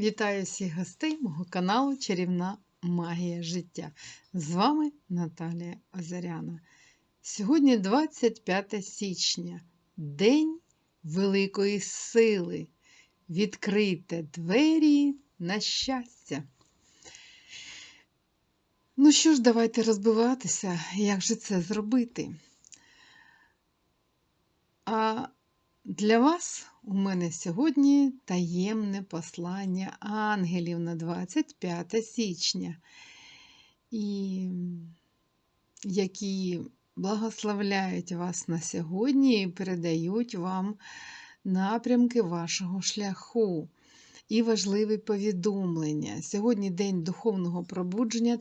Вітаю всіх гостей мого каналу Чарівна Магія життя. З вами Наталія Озаряна. Сьогодні 25 січня, День Великої Сили. Відкрийте двері на щастя. Ну що ж, давайте розбиватися, як же це зробити. А для вас у мене сьогодні таємне послання ангелів на 25 січня, і які благословляють вас на сьогодні і передають вам напрямки вашого шляху. І важливі повідомлення. Сьогодні день духовного пробудження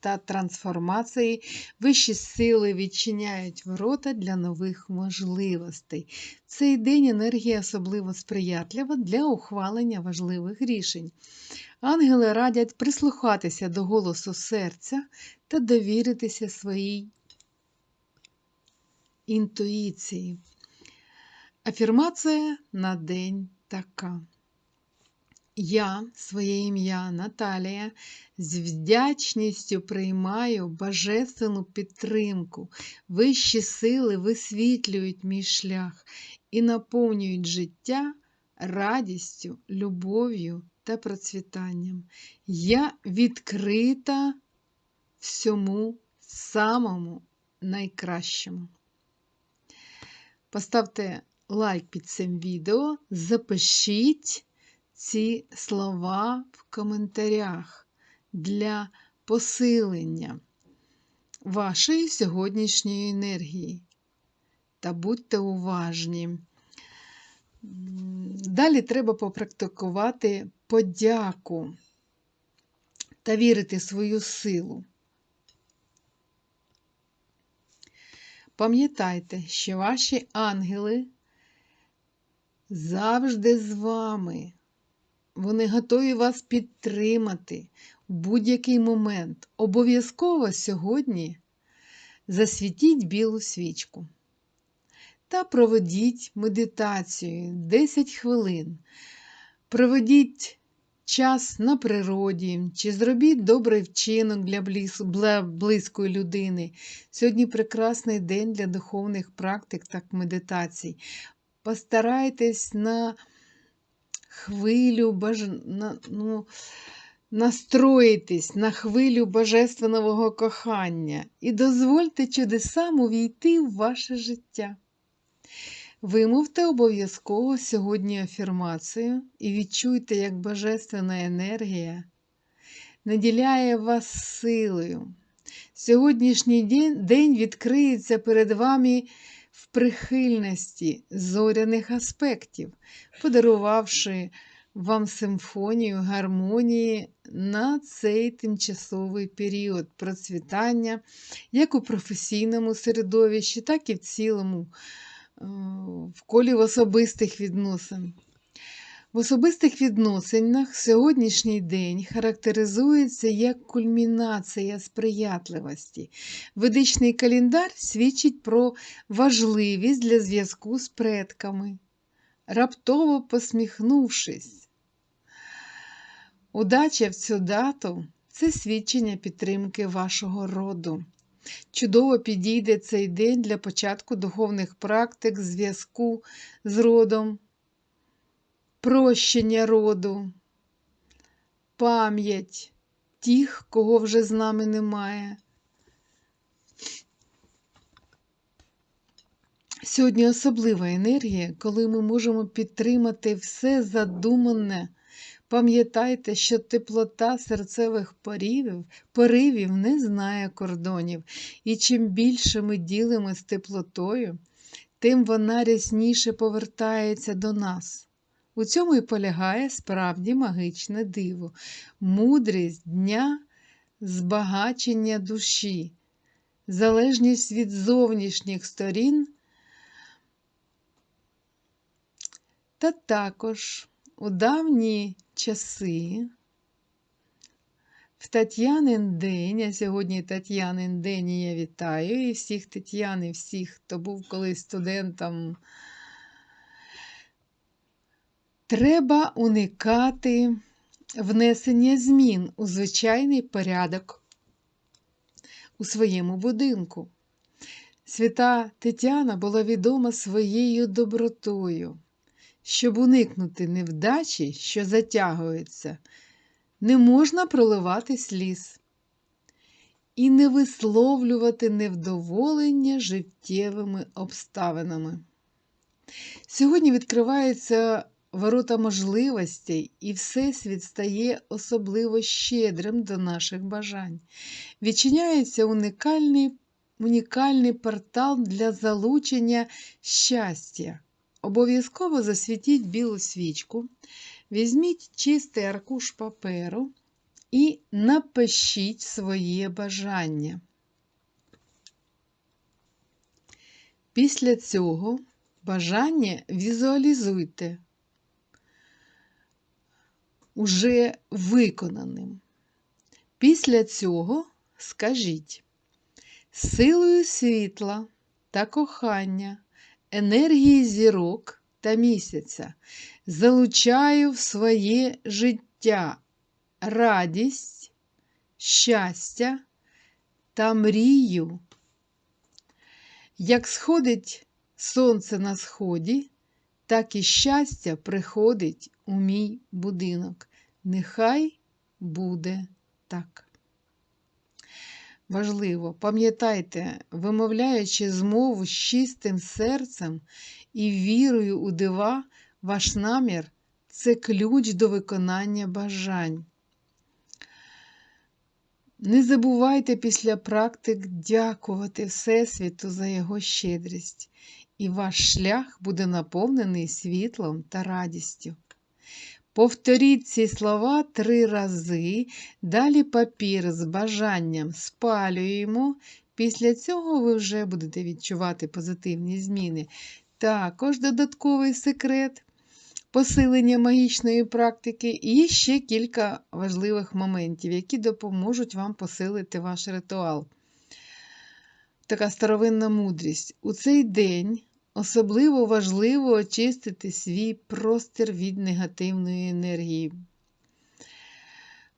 та трансформації. Вищі сили відчиняють ворота для нових можливостей. Цей день енергія особливо сприятлива для ухвалення важливих рішень. Ангели радять прислухатися до голосу серця та довіритися своїй інтуїції. Афірмація на день така. Я, своє ім'я Наталія, з вдячністю приймаю божественну підтримку. Вищі сили висвітлюють мій шлях і наповнюють життя радістю, любов'ю та процвітанням. Я відкрита всьому самому найкращому. Поставте лайк під цим відео, запишіть ці слова в коментарях для посилення вашої сьогоднішньої енергії. Та будьте уважні. Далі треба попрактикувати подяку та вірити в свою силу. Пам'ятайте, що ваші ангели завжди з вами. Вони готові вас підтримати в будь-який момент. Обов'язково сьогодні засвітіть білу свічку та проведіть медитацію 10 хвилин. Проведіть час на природі, чи зробіть добрий вчинок для близької людини. Сьогодні прекрасний день для духовних практик та медитацій. Постарайтесь на хвилю баж... на, ну, настроїтесь на хвилю божественного кохання і дозвольте чудесам увійти в ваше життя. Вимовте обов'язково сьогодні афірмацію і відчуйте, як божественна енергія наділяє вас силою. Сьогоднішній день відкриється перед вами в прихильності зоряних аспектів, подарувавши вам симфонію гармонії на цей тимчасовий період процвітання, як у професійному середовищі, так і в цілому, е, в колі особистих відносин. В особистих відносинах сьогоднішній день характеризується як кульмінація сприятливості. Ведичний календар свідчить про важливість для зв'язку з предками. Раптово посміхнувшись, удача в цю дату це свідчення підтримки вашого роду. Чудово підійде цей день для початку духовних практик зв'язку з родом прощення роду, пам'ять тих, кого вже з нами немає. Сьогодні особлива енергія, коли ми можемо підтримати все задумане. Пам'ятайте, що теплота серцевих поривів, поривів не знає кордонів, і чим більше ми ділимо з теплотою, тим вона рясніше повертається до нас. У цьому і полягає справді магічне диво, мудрість дня збагачення душі, залежність від зовнішніх сторін. Та також у давні часи в Тетянин день, а сьогодні Тетянин день і я вітаю і всіх Тетян, і всіх, хто був колись студентом. Треба уникати внесення змін у звичайний порядок у своєму будинку. Свята Тетяна була відома своєю добротою. Щоб уникнути невдачі, що затягується, не можна проливати сліз і не висловлювати невдоволення життєвими обставинами. Сьогодні відкриваються ворота можливостей, і Всесвіт стає особливо щедрим до наших бажань. Відчиняється унікальний, унікальний портал для залучення щастя. Обов'язково засвітіть білу свічку, візьміть чистий аркуш паперу і напишіть своє бажання. Після цього бажання візуалізуйте уже виконаним. Після цього скажіть силою світла та кохання, енергії зірок та місяця залучаю в своє життя радість, щастя та мрію. Як сходить сонце на сході, так і щастя приходить у мій будинок. Нехай буде так. Важливо, пам'ятайте, вимовляючи змову з чистим серцем і вірою у дива, ваш намір це ключ до виконання бажань. Не забувайте після практик дякувати Всесвіту за його щедрість, і ваш шлях буде наповнений світлом та радістю. Повторіть ці слова три рази, далі папір з бажанням спалюємо. Після цього ви вже будете відчувати позитивні зміни. Також додатковий секрет посилення магічної практики і ще кілька важливих моментів, які допоможуть вам посилити ваш ритуал. Така старовинна мудрість. У цей день особливо важливо очистити свій простір від негативної енергії.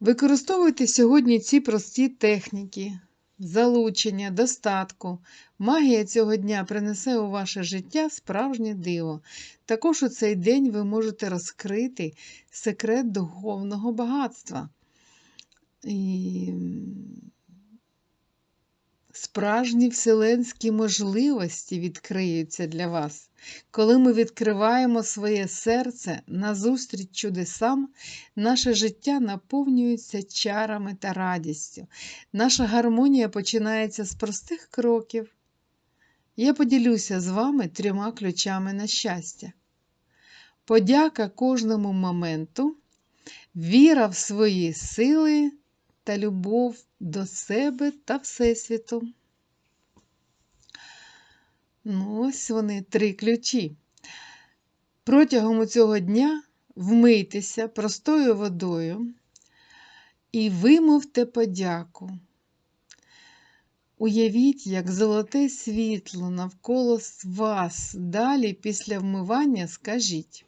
Використовуйте сьогодні ці прості техніки залучення, достатку. Магія цього дня принесе у ваше життя справжнє диво. Також у цей день ви можете розкрити секрет духовного багатства. І Справжні вселенські можливості відкриються для вас. Коли ми відкриваємо своє серце назустріч чудесам, наше життя наповнюється чарами та радістю. Наша гармонія починається з простих кроків. Я поділюся з вами трьома ключами на щастя. Подяка кожному моменту, віра в свої сили та любов до себе та Всесвіту. Ну, ось вони три ключі. Протягом цього дня вмийтеся простою водою і вимовте подяку. Уявіть, як золоте світло навколо вас. Далі після вмивання скажіть.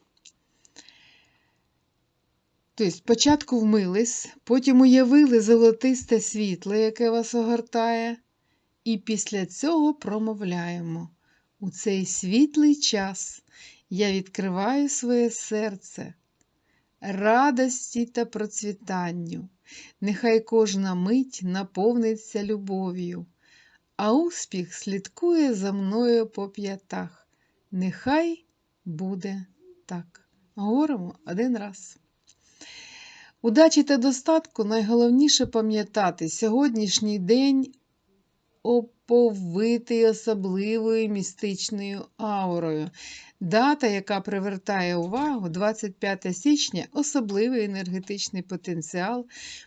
Тобто, спочатку вмились, потім уявили золотисте світло, яке вас огортає, і після цього промовляємо. У цей світлий час я відкриваю своє серце, радості та процвітанню. Нехай кожна мить наповниться любов'ю, а успіх слідкує за мною по п'ятах. Нехай буде так. Говоримо один раз. Удачі та достатку найголовніше пам'ятати сьогоднішній день оповитий особливою містичною аурою. Дата, яка привертає увагу, 25 січня особливий енергетичний потенціал,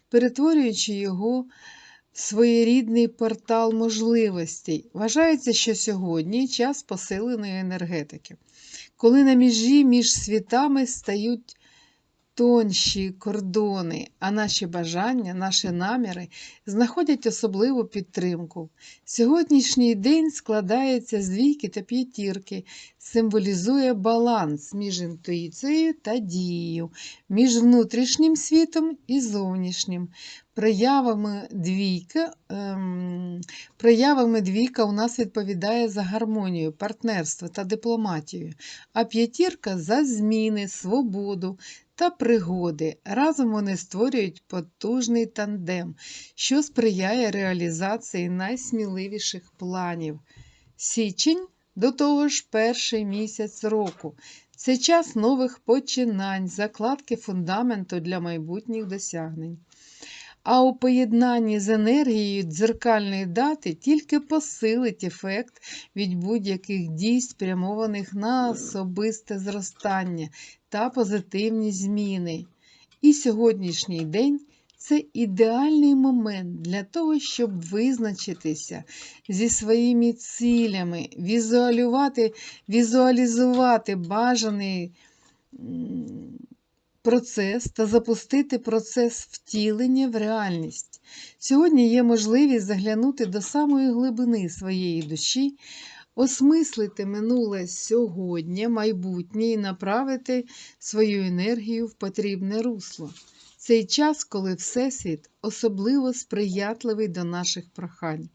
перетворюючи його в своєрідний портал можливостей. Вважається, що сьогодні час посиленої енергетики, коли на межі між світами стають тонші кордони, а наші бажання, наші наміри знаходять особливу підтримку. Сьогоднішній день складається з двійки та п'ятірки, символізує баланс між інтуїцією та дією, між внутрішнім світом і зовнішнім. Проявами двійка, ем, проявами двійка у нас відповідає за гармонію, партнерство та дипломатію, а п'ятірка за зміни, свободу та пригоди. Разом вони створюють потужний тандем, що сприяє реалізації найсміливіших планів. Січень до того ж перший місяць року. Це час нових починань, закладки фундаменту для майбутніх досягнень. А у поєднанні з енергією дзеркальної дати тільки посилить ефект від будь-яких дій, спрямованих на особисте зростання та позитивні зміни. І сьогоднішній день це ідеальний момент для того, щоб визначитися зі своїми цілями, візуалювати, візуалізувати бажаний процес та запустити процес втілення в реальність. Сьогодні є можливість заглянути до самої глибини своєї душі, осмислити минуле сьогодні, майбутнє і направити свою енергію в потрібне русло. Цей час, коли Всесвіт особливо сприятливий до наших прохань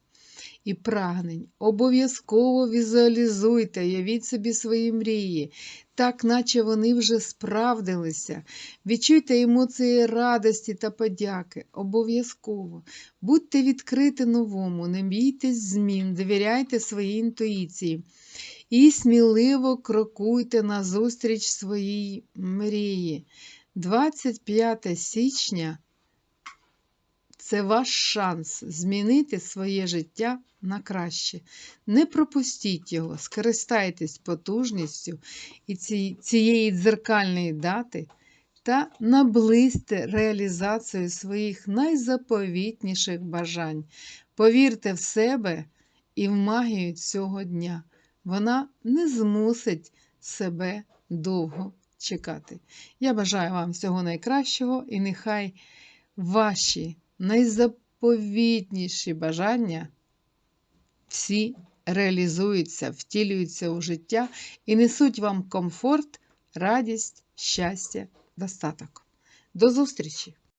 і прагнень. Обов'язково візуалізуйте, явіть собі свої мрії, так наче вони вже справдилися. Відчуйте емоції радості та подяки. Обов'язково. Будьте відкриті новому, не бійтесь змін, довіряйте своїй інтуїції. І сміливо крокуйте назустріч своїй мрії. 25 січня це ваш шанс змінити своє життя на краще. Не пропустіть його, скористайтесь потужністю і цієї дзеркальної дати та наблизьте реалізацію своїх найзаповітніших бажань. Повірте в себе і в магію цього дня. Вона не змусить себе довго чекати. Я бажаю вам всього найкращого і нехай ваші найзаповітніші бажання всі реалізуються, втілюються у життя і несуть вам комфорт, радість, щастя, достаток. До зустрічі!